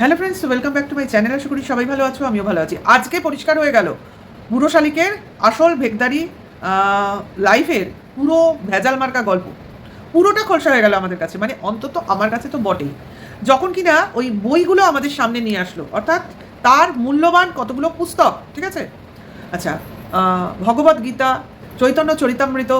Hello friends welcome back to my channel আশা করি সবাই ভালো আছো, আমিও ভালো আছি। আজকে পরিষ্কার হয়ে গেল। বুড়ো শালিকের আসল ভেগদারি লাইফের পুরো ভেজাল মার্কা গল্প। পুরোটা খোলসা হয়ে গেল আমাদের কাছে মানে অন্তত আমার কাছে তো বটেই। যখন কিনা ওই বইগুলো আমাদের সামনে নিয়ে আসলো, অর্থাৎ তার মূল্যবান কতগুলো পুস্তক, ঠিক আছে? আচ্ছা ভগবত গীতা, চৈতন্য চরিতামৃত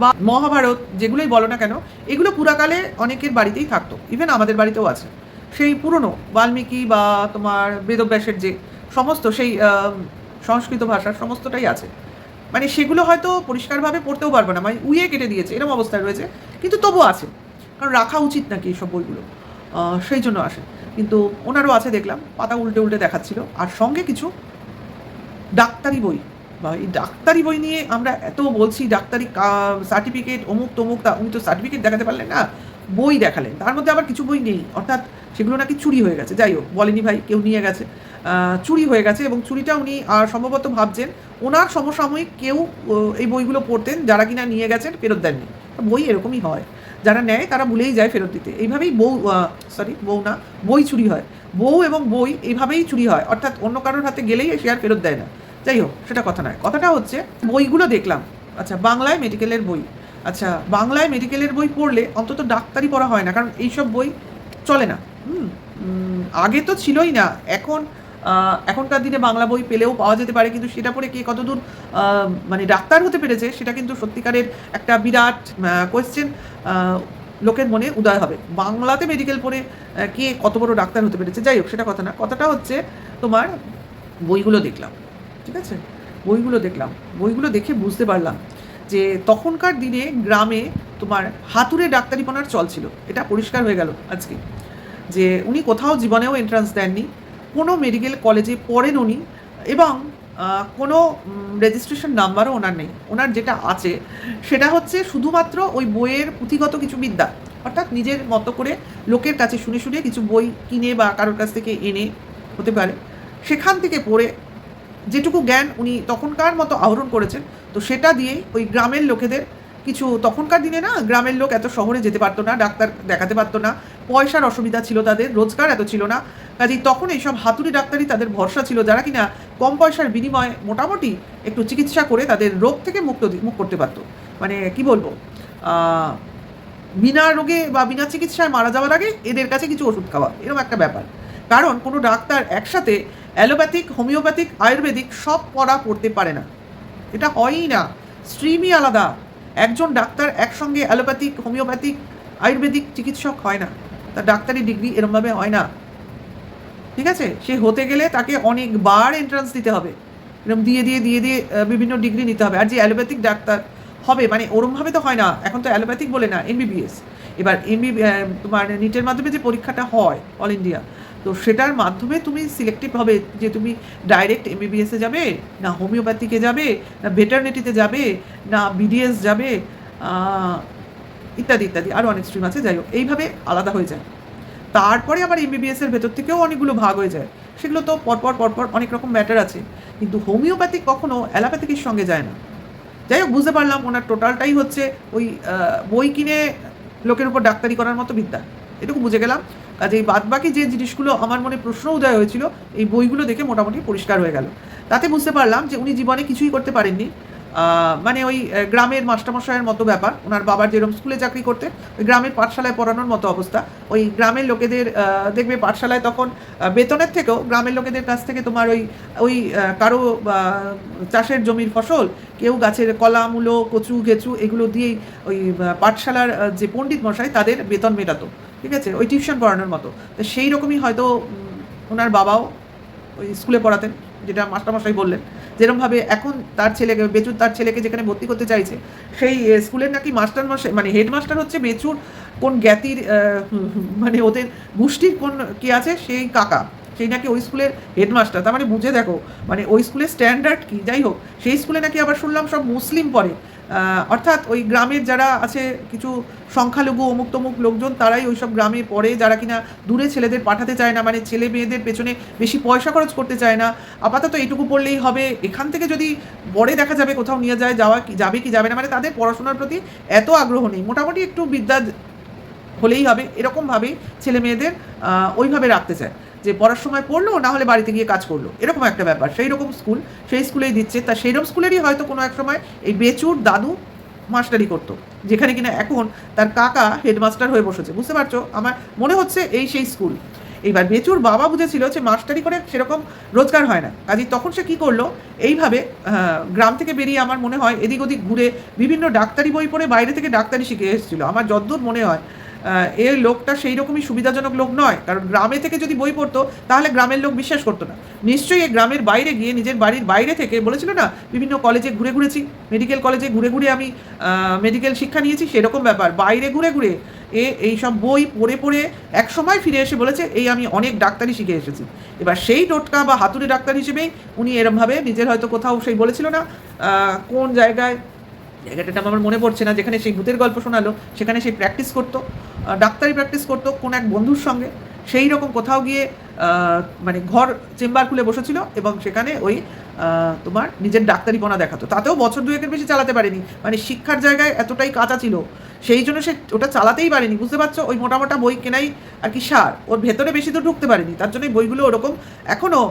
বা মহাভারত, যেগুলোই বলো না কেন, এগুলো পুরাকালে অনেকের বাড়িতেই থাকতো ইভেন আমাদের বাড়িতেও আছে। সেই পুরনো বাল্মীকি বা তোমার বেদব্যাসের যে সমস্ত সেই সংস্কৃত ভাষার সমস্তটাই আছে। মানে সেগুলো হয়তো পরিষ্কারভাবে পড়তেও পারব না মানে উইয়ে কেটে দিয়েছে এরকম অবস্থায় রয়েছে, কিন্তু তবু আছে। কারণ রাখা উচিত নাকি এইসব বইগুলো সেই জন্য আসে। কিন্তু ওনারও আছে দেখলাম, পাতা উল্টে উল্টে দেখাচ্ছিল। আর সঙ্গে কিছু ডাক্তারি বই। বা এই ডাক্তারি বই নিয়ে আমরা এত বলছি, ডাক্তারি সার্টিফিকেট, অমুক তমুক তা, উনি তো সার্টিফিকেট দেখাতে পারলেন না, বই দেখালেন। তার মধ্যে আবার কিছু বই নেই। অর্থাৎ সেগুলো নাকি চুরি হয়ে গেছে। যাই হোক, বলেনি ভাই, কেউ নিয়ে গেছে। চুরি হয়ে গেছে এবং চুরিটা উনি, আর সম্ভবত ভাবছেন ওনার সমসাময়িক কেউ এই বইগুলো পড়তেন, যারা কিনা নিয়ে গেছেন, ফেরত দেননি। বই এরকমই হয়। যারা নেয়, তারা ভুলেই যায় ফেরত দিতে। এইভাবেই বউ সরি বউ না, বই চুরি হয়। বউ এবং বই এইভাবেই চুরি হয়। অর্থাৎ অন্য কারোর হাতে গেলেই সে আর ফেরত দেয় না। যাই হোক, সেটা কথা নয়। কথাটা হচ্ছে, বইগুলো দেখলাম। আচ্ছা বাংলায় মেডিকেলের বই। আচ্ছা বাংলায় মেডিকেলের বই পড়লে অন্তত ডাক্তারি পড়া হয় না, কারণ এইসব বই চলে না। আগে তো ছিলই না। এখন এখনকার দিনে বাংলা বই পেলেও পাওয়া যেতে পারে, কিন্তু সেটা পড়ে কে কতদূর মানে ডাক্তার হতে পেরেছে, সেটা কিন্তু সত্যিকারের একটা বিরাট কোয়েশ্চেন লোকের মনে উদয় হবে। বাংলাতে মেডিকেল পড়ে কে কত বড় ডাক্তার হতে পেরেছে? যাই হোক, সেটা কথা না। কথাটা হচ্ছে তোমার বইগুলো দেখলাম, ঠিক আছে? বইগুলো দেখলাম। বইগুলো দেখে বুঝতে পারলাম যে তখনকার দিনে গ্রামে তোমার হাতুড়ে ডাক্তারিপনার চল ছিল। এটা পরিষ্কার হয়ে গেল আজকে। যে উনি কোথাও জীবনেও এন্ট্রান্স দেননি, কোনো মেডিকেল কলেজে পড়েন উনি এবং কোনো রেজিস্ট্রেশন নাম্বারও ওনার নেই। ওনার যেটা আছে, সেটা হচ্ছে শুধুমাত্র ওই বইয়ের পুঁথিগত কিছু বিদ্যা। অর্থাৎ নিজের মতো করে লোকের কাছে শুনে শুনে কিছু বই কিনে বা কারোর কাছ থেকে এনে, হতে পারে। সেখান থেকে পড়ে যেটুকু জ্ঞান উনি তখনকার মতো আহরণ করেছেন, তো সেটা দিয়েই ওই গ্রামের লোকেদের কিছু তখনকার দিনে না, গ্রামের লোক এত শহরে যেতে পারতো না, ডাক্তার দেখাতে পারতো না পয়সার অসুবিধা ছিল তাদের, রোজগার এত ছিল না। কাজেই তখন এইসব হাতুড়ি ডাক্তারই তাদের ভরসা ছিল যারা কিনা কম পয়সার বিনিময়ে মোটামুটি একটু চিকিৎসা করে তাদের রোগ থেকে মুক্ত মুখ করতে পারতো। মানে কি বলব? বিনা রোগে বা বিনা চিকিৎসায় মারা যাওয়ার আগে এদের কাছে কিছু ওষুধ খাওয়া, এরকম একটা ব্যাপার। কারণ কোনো ডাক্তার একসাথে অ্যালোপ্যাথিক, হোমিওপ্যাথিক, আয়ুর্বেদিক সব পড়া পড়তে পারে না। এটা হয়ই না। স্ট্রিমই আলাদা। একজন ডাক্তার একসঙ্গে অ্যালোপ্যাথিক, হোমিওপ্যাথিক, আয়ুর্বেদিক চিকিৎসক হয় না। তার ডাক্তারি ডিগ্রি এরমভাবে হয় না। ঠিক আছে? সে হতে গেলে তাকে অনেকবার এন্ট্রান্স দিতে হবে। এরকম দিয়ে দিয়ে দিয়ে দিয়ে বিভিন্ন ডিগ্রি নিতে হবে। আর যে অ্যালোপ্যাথিক ডাক্তার হবে মানে ওরমভাবে তো হয় না। এখন তো অ্যালোপ্যাথিক বলে না, এমবিবিএস। এবার এমবি তোমার নিটের মাধ্যমে যে পরীক্ষাটা হয়, অল ইন্ডিয়া, তো সেটার মাধ্যমে তুমি সিলেক্টিভ হবে যে তুমি ডাইরেক্ট এমবিবিএসে যাবে, না হোমিওপ্যাথিকে যাবে, না ভেটারনিটিতে যাবে, না বিডিএস যাবে ইত্যাদি ইত্যাদি। আরও অনেক স্ট্রিম আছে, যাই হোক, এইভাবে আলাদা হয়ে যায়। তারপরে আবার এমবিবিএস এর ভেতর থেকেও অনেকগুলো ভাগ হয়ে যায়। সেগুলো তো পরপর পরপর অনেক রকম ম্যাটার আছে। কিন্তু হোমিওপ্যাথিক কখনো অ্যালোপ্যাথিকের সঙ্গে যায় না। যাই হোক, বুঝতে পারলাম ওনার টোটালটাই হচ্ছে ওই বই কিনে লোকের উপর ডাক্তারি করার মতো বিদ্যা। এটুকু বুঝে গেলাম। কাজে এই বাদ বাকি যে জিনিসগুলো আমার মনে প্রশ্ন উদয় হয়েছিল, এই বইগুলো দেখে মোটামুটি পরিষ্কার হয়ে গেল। তাতে বুঝতে পারলাম যে উনি জীবনে কিছুই করতে পারেননি। মানে ওই গ্রামের মাস্টারমশাইয়ের মতো ব্যাপার। ওনার বাবার যেরকম স্কুলে চাকরি করতে ওই গ্রামের পাঠশালায় পড়ানোর মতো অবস্থা। ওই গ্রামের লোকেদের দেখবে পাঠশালায় তখন বেতনের থেকেও গ্রামের লোকেদের কাছ থেকে তোমার ওই ওই কারও চাষের জমির ফসল, কেউ গাছের কলা, মূলো, কচু গেচু এগুলো দিয়েই ওই পাঠশালার যে পণ্ডিত মশাই, তাদের বেতন মেটাতো। ঠিক আছে? ওই টিউশন পড়ানোর মতো। তো সেই রকমই হয়তো ওনার বাবাও ওই স্কুলে পড়াতেন, যেটা মাস্টারমশাই বললেন। যেরকমভাবে এখন তার ছেলেকে, বেচুর তার ছেলেকে যেখানে ভর্তি করতে চাইছে, সেই স্কুলের নাকি মাস্টার মাস্টার মানে হেডমাস্টার হচ্ছে বেচুর, কোন জ্ঞাতির মানে ওদের গোষ্ঠীর কোন কে আছে, সেই কাকা, সেই নাকি ওই স্কুলের হেডমাস্টার। তার মানে বুঝে দেখো মানে ওই স্কুলের স্ট্যান্ডার্ড কি? যাই হোক, সেই স্কুলে নাকি আবার শুনলাম সব মুসলিম পড়ে অর্থাৎ ওই গ্রামের যারা আছে, কিছু সংখ্যালঘু অমুক তমুক লোকজন, তারাই ওইসব গ্রামে পড়ে, যারা কিনা দূরে ছেলেদের পাঠাতে চায় না মানে ছেলে মেয়েদের পেছনে বেশি পয়সা খরচ করতে চায় না। আপাতত এইটুকু পড়লেই হবে। এখান থেকে যদি পরে দেখা যাবে কোথাও নিয়ে যায়, যাওয়া কি, যাবে কি যাবে না মানে তাদের পড়াশোনার প্রতি এত আগ্রহ নেই। মোটামুটি একটু বিদ্যা হলেই হবে। এরকমভাবেই ছেলে মেয়েদের ওইভাবে রাখতে চায়। যে পড়ার সময় পড়ল, না হলে বাড়িতে গিয়ে কাজ করল। এরকম একটা ব্যাপার। সেই রকম স্কুল, সেই স্কুলেই দিচ্ছে। তা সেই রকম স্কুলেরই হয়তো কোনো এক সময় এই বেচুর দাদু মাস্টারি করতো, যেখানে কিনা এখন তার কাকা হেডমাস্টার হয়ে বসেছে। বুঝতে পারছ? আমার মনে হচ্ছে এই সেই স্কুল। এইবার বেচুর বাবা বুঝেছিল যে মাস্টারি করে সেরকম রোজগার হয় না। কাজে তখন সে কী করল? এইভাবে গ্রাম থেকে বেরিয়ে আমার মনে হয় এদিক ওদিক ঘুরে বিভিন্ন ডাক্তারি বই পড়ে বাইরে থেকে ডাক্তারি শিখে এসেছিল। আমার যদ্দূর মনে হয় এই লোকটা সেই রকমই সুবিধাজনক লোক নয়। কারণ গ্রামে থেকে যদি বই পড়তো, তাহলে গ্রামের লোক বিশ্বাস করতো না। নিশ্চয়ই গ্রামের বাইরে গিয়ে নিজের বাড়ির বাইরে থেকে বলেছিল না, বিভিন্ন কলেজে ঘুরে ঘুরেছি মেডিকেল কলেজে ঘুরে ঘুরে আমি মেডিকেল শিক্ষা নিয়েছি, সেরকম ব্যাপার। বাইরে ঘুরে ঘুরে এ এই সব বই পড়ে পড়ে এক সময় ফিরে এসে বলেছে, এই আমি অনেক ডাক্তারি শিখে এসেছি। এবার সেই টোটকা বা হাতুড়ে ডাক্তার হিসেবেই উনি এরমভাবে নিজের হয়তো কোথাও সেই বলেছিল না কোন জায়গায় জায়গাটাটা আমার মনে পড়ছে না, যেখানে সেই ভূতের গল্প শোনালো, সেখানে সেই প্র্যাকটিস করতো। ডাক্তারি প্র্যাকটিস করতো কোনো এক বন্ধুর সঙ্গে। সেই রকম কোথাও গিয়ে মানে ঘর চেম্বার খুলে বসেছিল এবং সেখানে ওই তোমার নিজের ডাক্তারিপনা দেখাতো। তাতেও বছর দুয়েকের বেশি চালাতে পারেনি। মানে শিক্ষার জায়গায় এতটাই কাঁচা ছিল, সেই জন্য সে ওটা চালাতেই পারেনি। বুঝতে পারছ? ওই মোটা মোটা বই কেনাই আর কি সার। ওর ভেতরে বেশি তো ঢুকতে পারেনি। তার জন্য বইগুলো ওরকম এখনও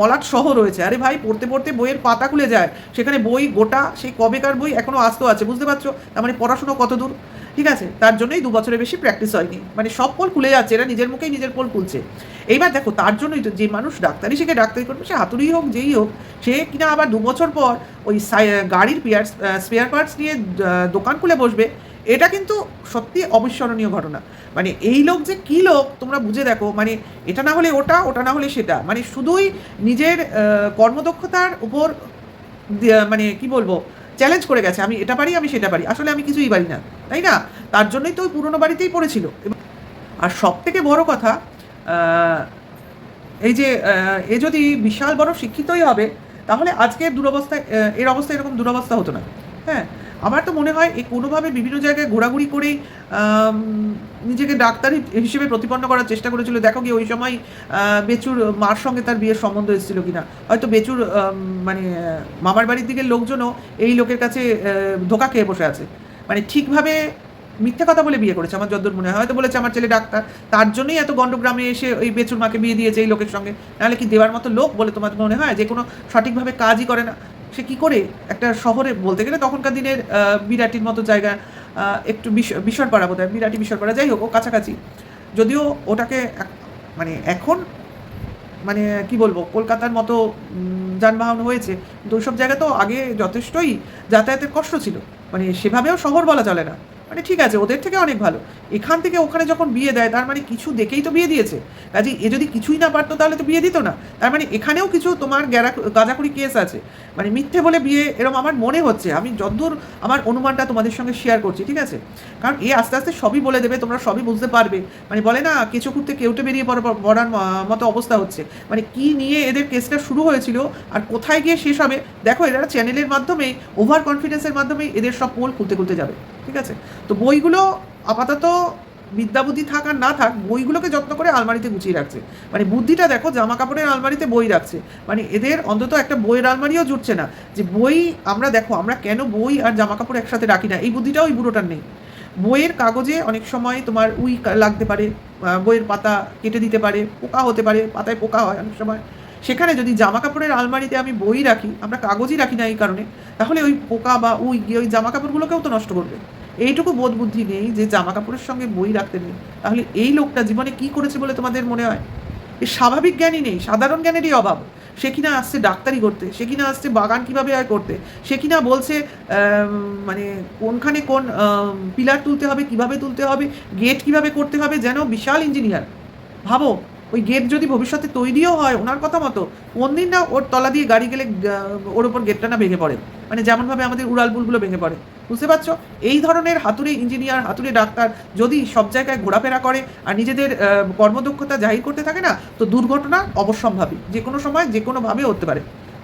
মলাট সহ রয়েছে। আরে ভাই, পড়তে পড়তে বইয়ের পাতা খুলে যায়। সেখানে বই, গোটা, সেই কবেকার বই এখনও আসতো আছে। বুঝতে পারছ? তার মানে পড়াশুনো কত দূর? ঠিক আছে? তার জন্যই দু বছরের বেশি প্র্যাকটিস হয়নি। মানে সব পোল খুলে যাচ্ছে। এরা নিজের মুখেই নিজের পোল খুলছে। এইবার দেখো, তার জন্যই তো যে মানুষ ডাক্তারি শিখে, ডাক্তারি করবে, সে হাতুড়ি হোক, যেই হোক, সে কিনা আবার দু বছর পর ওই গাড়ির পিয়ার স্পেয়ার পার্টস নিয়ে দোকান খুলে বসবে, এটা কিন্তু সত্যি অবিস্মরণীয় ঘটনা। মানে এই লোক যে কী লোক, তোমরা বুঝে দেখো মানে এটা না হলে ওটা ওটা না হলে সেটা। মানে শুধুই নিজের কর্মদক্ষতার উপর মানে কি বলব চ্যালেঞ্জ করে গেছে, আমি এটা পারি, আমি সেটা পারি, আসলে আমি কিছুই পারি না, তাই না? তার জন্যই তো ওই পুরনো বাড়িতেই পড়েছিল। আর সব থেকে বড় কথা এই যে এ যদি বিশাল বড় শিক্ষিতই হবে, তাহলে আজকের দুরবস্থায় এর অবস্থা এরকম দুরবস্থা হতো না। হ্যাঁ আমার তো মনে হয় এই কোনোভাবে বিভিন্ন জায়গায় ঘোরাঘুরি করেই নিজেকে ডাক্তার হিসেবে প্রতিপন্ন করার চেষ্টা করেছিল। দেখো কি, ওই সময় বেচুর মার সঙ্গে তার বিয়ের সম্বন্ধ এসেছিল কিনা। হয়তো বেচুর মানে মামার বাড়ির দিকের লোকজনও এই লোকের কাছে ধোকা খেয়ে বসে আছে। মানে ঠিকভাবে মিথ্যে কথা বলে বিয়ে করেছে, আমার যদ্দূর মনে হয়। হয়তো বলেছে আমার ছেলে ডাক্তার, তার জন্যই এত গণ্ডগ্রামে এসে ওই বেচুর মাকে বিয়ে দিয়েছে এই লোকের সঙ্গে। নাহলে কি দেওয়ার মতো লোক বলে তোমার মনে হয়? যে কোনো সঠিকভাবে কাজই করে না। সে কি করে একটা শহরে বলতে গেলে তখনকার দিনের বিরাটির মতো জায়গা একটু বিশ- বিশরপাড়া বোধ হয় বিরাটি বিশরপাড়া, যাই হোক, ও কাছাকাছি। যদিও ওটাকে মানে এখন মানে কি বলব, কলকাতার মতো যানবাহন হয়েছে, কিন্তু ওইসব জায়গা তো আগে যথেষ্টই যাতায়াতের কষ্ট ছিল। মানে সেভাবেও শহর বলা চলে না। মানে ঠিক আছে, ওদের থেকে অনেক ভালো। এখান থেকে ওখানে যখন বিয়ে দেয়, তার মানে কিছু দেখেই তো বিয়ে দিয়েছে। কাজে এ যদি কিছুই না পারতো, তাহলে তো বিয়ে দিত না। তার মানে এখানেও কিছু তোমার গ্যারা গাঁজাখুরি কেস আছে। মানে মিথ্যে বলে বিয়ে এরকম আমার মনে হচ্ছে। আমি যদ্দূর আমার অনুমানটা তোমাদের সঙ্গে শেয়ার করছি, ঠিক আছে? কারণ এ আস্তে আস্তে সবই বলে দেবে, তোমরা সবই বুঝতে পারবে। মানে বলে না কিছু করতে কেউটে বেরিয়ে পড়া পড়ার মতো অবস্থা হচ্ছে। মানে কি নিয়ে এদের কেসটা শুরু হয়েছিল আর কোথায় গিয়ে শেষ হবে, দেখো এরা চ্যানেলের মাধ্যমেই ওভার কনফিডেন্সের মাধ্যমেই এদের সব পোল খুলতে খুলতে যাবে। ঠিক আছে? তো বইগুলো আপাতত বিদ্যাবুদ্ধি থাক আর না থাক, বইগুলোকে যত্ন করে আলমারিতে গুছিয়ে রাখছে। মানে বুদ্ধিটা দেখো জামা কাপড়ের আলমারিতে বই রাখছে। মানে এদের অন্তত একটা বইয়ের আলমারিও জুটছে না। যে বই আমরা দেখো, আমরা কেন বই আর জামা কাপড় একসাথে রাখি না? এই বুদ্ধিটাও ওই বুড়োটার নেই। বইয়ের কাগজে অনেক সময় তোমার উই লাগতে পারে বইয়ের পাতা কেটে দিতে পারে, পোকা হতে পারে, পাতায় পোকা হয় অনেক সময়। সেখানে যদি জামা কাপড়ের আলমারিতে আমি বই রাখি, আমরা কাগজই রাখি না এই কারণে, তাহলে ওই পোকা বা উই গিয়ে ওই জামা কাপড়গুলোকেও তো নষ্ট করবে। এইটুকু বোধ বুদ্ধি নেই যে জামা কাপড়ের সঙ্গে বই রাখতে নেই। তাহলে এই লোকটা জীবনে কি করেছে বলে তোমাদের মনে হয়? এ স্বাভাবিক জ্ঞানই নেই, সাধারণ জ্ঞানেরই অভাব। সে কিনা আসছে ডাক্তারি করতে, সে কিনা আসছে বাগান কীভাবে হয় করতে, সে কিনা বলছে মানে কোনখানে কোন পিলার তুলতে হবে, কীভাবে তুলতে হবে, গেট কীভাবে করতে হবে, যেন বিশাল ইঞ্জিনিয়ার। ভাবো ওই গেট যদি ভবিষ্যতে তৈরিও হয় ওনার কথা মতো কোন দিন না ওর তলা দিয়ে গাড়ি গেলে ওর ওপর গেটটা না ভেঙে পড়ে। মানে যেমনভাবে আমাদের উড়ালপুলগুলো ভেঙে পড়ে। বুঝতে পারছ? এই ধরনের হাতুড়ে ইঞ্জিনিয়ার, হাতুড়ে ডাক্তার যদি সব জায়গায় ঘোরাফেরা করে আর নিজেদের কর্মদক্ষতা জাহির করতে থাকে না, তো দুর্ঘটনা অবশ্যম্ভাবী। যে কোনো সময় যে কোনোভাবে হতে পারে।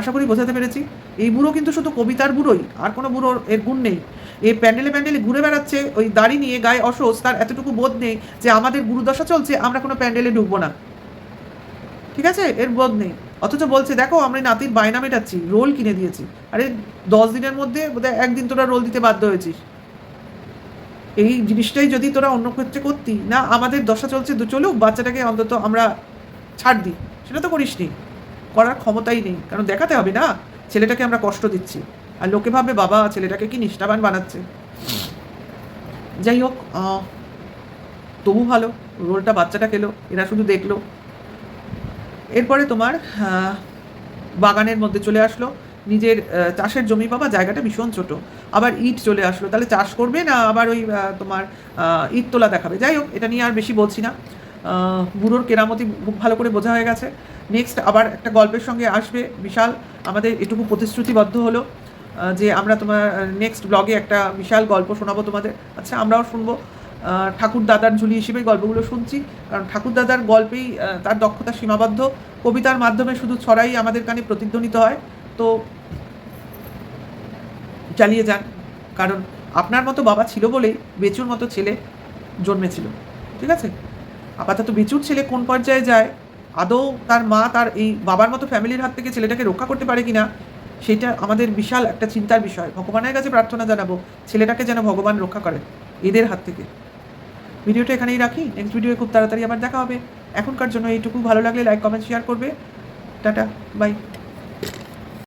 আশা করি বোঝাতে পেরেছি? এই বুড়ো কিন্তু শুধু কবিতার বুড়োই, আর কোনো বুড়োর এর গুণ নেই। এই প্যান্ডেলে প্যান্ডেলে ঘুরে বেড়াচ্ছে, ওই দাড়ি নিয়ে গায়ে অসহজ তার এতটুকু বোধ নেই যে আমাদের গুরুদশা চলছে, আমরা কোনো প্যান্ডেলে ঢুকবো না। ঠিক আছে? এর বোধ নেই। অথচ বলছে, দেখো, আমরা নাতির বায়না মেটাচ্ছি, রোল কিনে দিয়েছি। আরে, দশ দিনের মধ্যে বোধহয় একদিন তোরা রোল দিতে বাধ্য হয়েছিস। এই জিনিসটাই যদি তোরা অন্য ক্ষেত্রে করতি, না, আমাদের দশা চলছে, দু চলুক, বাচ্চাটাকে অন্তত আমরা ছাড় দিই। সেটা তো করিস নি। করার ক্ষমতাই নেই। কারণ দেখাতে হবে না, ছেলেটাকে আমরা কষ্ট দিচ্ছি। আর লোকে ভাবে, বাবা, ছেলেটাকে কি নিষ্ঠাবান বানাচ্ছে? যাই হোক তবু ভালো, রোলটা বাচ্চাটা খেলো, এরা শুধু দেখল। এরপরে তোমার বাগানের মধ্যে চলে আসলো। নিজের চাষের জমি বাবা জায়গাটা ভীষণ ছোট। আবার ইট চলে আসলো। তাহলে চাষ করবে না আবার ওই তোমার ইট তোলা দেখাবে? যাই হোক, এটা নিয়ে আর বেশি বলছি না। বুড়োর কেরামতি খুব ভালো করে বোঝা হয়ে গেছে। নেক্সট আবার একটা গল্পের সঙ্গে আসবে। বিশাল আমাদের এটুকু প্রতিশ্রুতিবদ্ধ হলো যে আমরা তোমার নেক্সট ব্লগে একটা বিশাল গল্প শোনাবো তোমাদের। আচ্ছা আমরাও শুনব। ঠাকুর দাদার ঝুলি হিসেবে গল্পগুলো শুনছি। কারণ ঠাকুর দাদার গল্পেই তার দক্ষতা সীমাবদ্ধ। কবিতার মাধ্যমে শুধু ছড়াই আমাদের কানে প্রতিধ্বনিত হয়। তো চালিয়ে যান। কারণ আপনার মতো বাবা ছিল বলেই বেচুর মতো ছেলে জন্মেছিল। ঠিক আছে? আপাতত বেচুর ছেলে কোন পর্যায়ে যায়? আদৌ তার মা তার এই বাবার মতো ফ্যামিলির হাত থেকে ছেলেটাকে রক্ষা করতে পারে কিনা? সেটা আমাদের বিশাল একটা চিন্তার বিষয়। ভগবানের কাছে প্রার্থনা জানাব, ছেলেটাকে যেন ভগবান রক্ষা করেন। এদের হাত থেকে। ভিডিওটা এখানেই রাখি। নেক্সট ভিডিও খুব তাড়াতাড়ি আবার দেখা হবে। এখনকার জন্য এইটুকু। ভালো লাগলে লাইক কমেন্ট শেয়ার করবে। টাটা। বাই